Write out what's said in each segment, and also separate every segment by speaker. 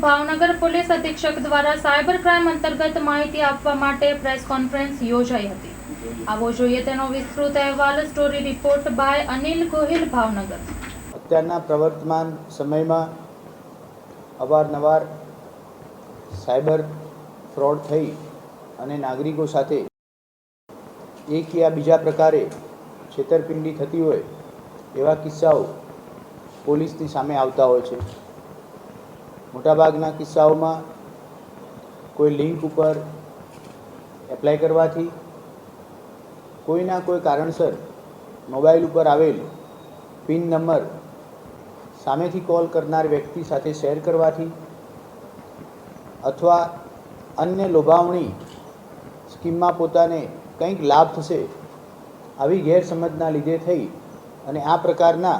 Speaker 1: Bhavnagar police અધિક્ષક દ્વારા cyber crime અંતર્ગત માહિતી આપવા માટે પ્રેસ કોન્ફરન્સ યોજાઈ હતી. આવો જોઈએ તેનો વિસ્તૃત અહેવાલ, story report by Anil Gohil, Bhavnagar.
Speaker 2: અત્યારના પ્રવર્તમાન સમયમાં અવારનવાર સાયબર ફ્રોડ થઈ અને નાગરિકો સાથે એક યા બીજા પ્રકારે છેતરપિંડી થતી હોય એવા કિસ્સાઓ પોલીસની સામે આવતા હોય છે. મોટાભાગના કિસ્સાઓમાં કોઈ લિંક ઉપર એપ્લાય કરવાથી કોઈના કોઈ કારણસર મોબાઈલ ઉપર આવેલ પિન નંબર સામેથી કોલ કરનાર વ્યક્તિ સાથે શેર કરવાથી અથવા અન્ય લોભાવણી સ્કીમમાં પોતાને કંઈક લાભ થશે આવી ગેરસમજના લીધે થઈ અને આ પ્રકારના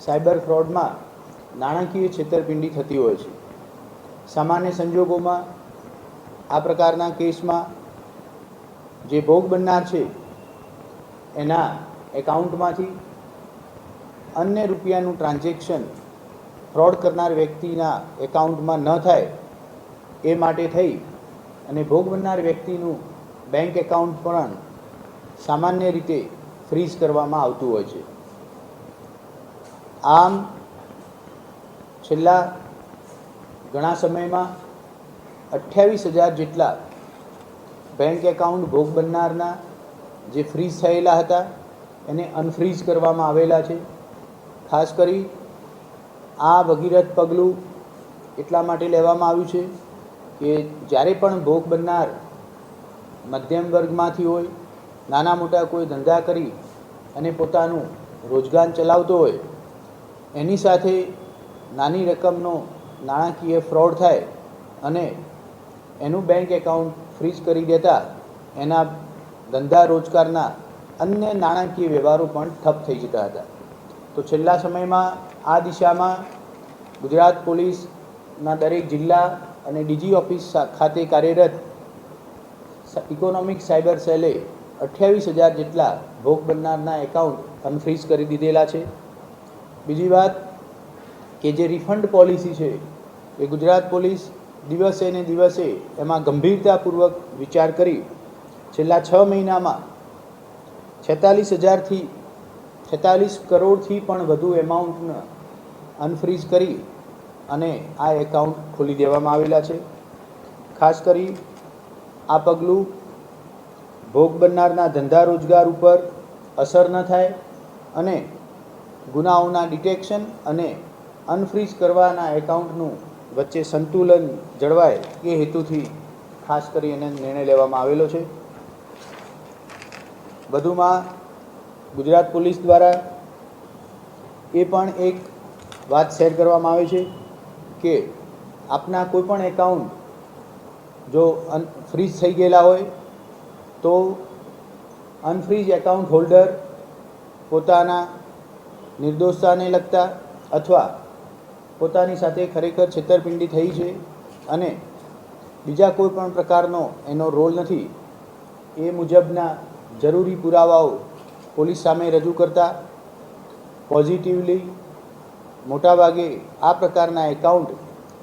Speaker 2: સાયબર ફ્રોડમાં નાણાકીય છેતરપિંડી થતી હોય છે. સામાન્ય સંજોગોમાં આ પ્રકારના કેસમાં જે ભોગ બનનાર છે, એના એકાઉન્ટમાંથી અન્ય રૂપિયાનું ટ્રાન્ઝેક્શન ફ્રોડ કરનાર વ્યક્તિના એકાઉન્ટમાં ન થાય, એ માટે થઈ અને ભોગ બનનાર વ્યક્તિનું બેંક એકાઉન્ટ પણ સામાન્ય રીતે ફ્રીઝ કરવામાં આવતું હોય છે. આમ છેલ્લા ઘણા સમયમાં અઠ્યાવીસ હજાર જેટલા બેંક એકાઉન્ટ ભોગ બનનારના જે ફ્રીઝ થયેલા હતા, એને અનફ્રીઝ કરવામાં આવેલા છે. ખાસ કરી આ ભગીરથ પગલું એટલા માટે લેવામાં આવ્યું છે કે જ્યારે પણ ભોગ બનનાર મધ્યમ વર્ગમાંથી હોય, નાના મોટા કોઈ ધંધા કરી અને પોતાનું રોજગાર ચલાવતો હોય, એની સાથે નાની રકમનો નાણાકીય ફ્રોડ થાય અને એનું બેંક એકાઉન્ટ ફ્રીઝ કરી દેતા એના ધંધા રોજગારના અન્ય નાણાકીય વ્યવહારો પણ ઠપ થઈ જતા હતા. તો છેલ્લા સમયમાં આ દિશામાં ગુજરાત પોલીસના દરેક જિલ્લા અને ડીજી ઓફિસ ખાતે કાર્યરત ઇકોનોમિક સાયબર સેલે અઠ્યાવીસ હજાર જેટલા ભોગ બનનારના એકાઉન્ટ અનફ્રીઝ કરી દીધેલા છે. બીજી વાત કે જે રિફંડ પોલિસી છે, એ ગુજરાત પોલીસ દિવસે ને દિવસે એમાં ગંભીરતાપૂર્વક વિચાર કરી છેલ્લા છ મહિનામાં છેતાલીસ હજારથી છેતાલીસ કરોડથી પણ વધુ એમાઉન્ટને અનફ્રીઝ કરી અને આ એકાઉન્ટ ખોલી દેવામાં આવેલા છે. ખાસ કરી આ પગલું ભોગ બનનારના ધંધા રોજગાર ઉપર અસર ન થાય અને ગુનાઓના ડિટેક્શન અને અનફ્રીઝ કરવાના એકાઉન્ટનું વચ્ચે સંતુલન જળવાય એ હેતુથી ખાસ કરી એને નિર્ણય લેવામાં આવેલો છે. વધુમાં ગુજરાત પોલીસ દ્વારા એ પણ એક વાત શેર કરવામાં આવે છે કે આપના કોઈપણ એકાઉન્ટ જો ફ્રીઝ થઈ ગયેલા હોય તો અનફ્રીઝ એકાઉન્ટ હોલ્ડર પોતાના નિર્દોષતાને લગતા અથવા પોતાની સાથે ખરેખર છેતરપિંડી થઈ છે અને બીજા કોઈ પણ પ્રકારનો એનો રોલ નથી, એ મુજબના જરૂરી પુરાવાઓ પોલીસ સામે રજૂ કરતા પોઝિટિવલી મોટાભાગે આ પ્રકારના એકાઉન્ટ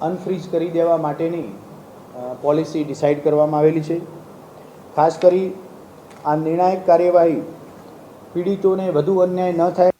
Speaker 2: અનફ્રીઝ કરી દેવા માટેની પોલિસી ડિસાઇડ કરવામાં આવેલી છે. ખાસ કરી આ નિર્ણાયક કાર્યવાહી પીડિતોને વધુ અન્યાય ન થાય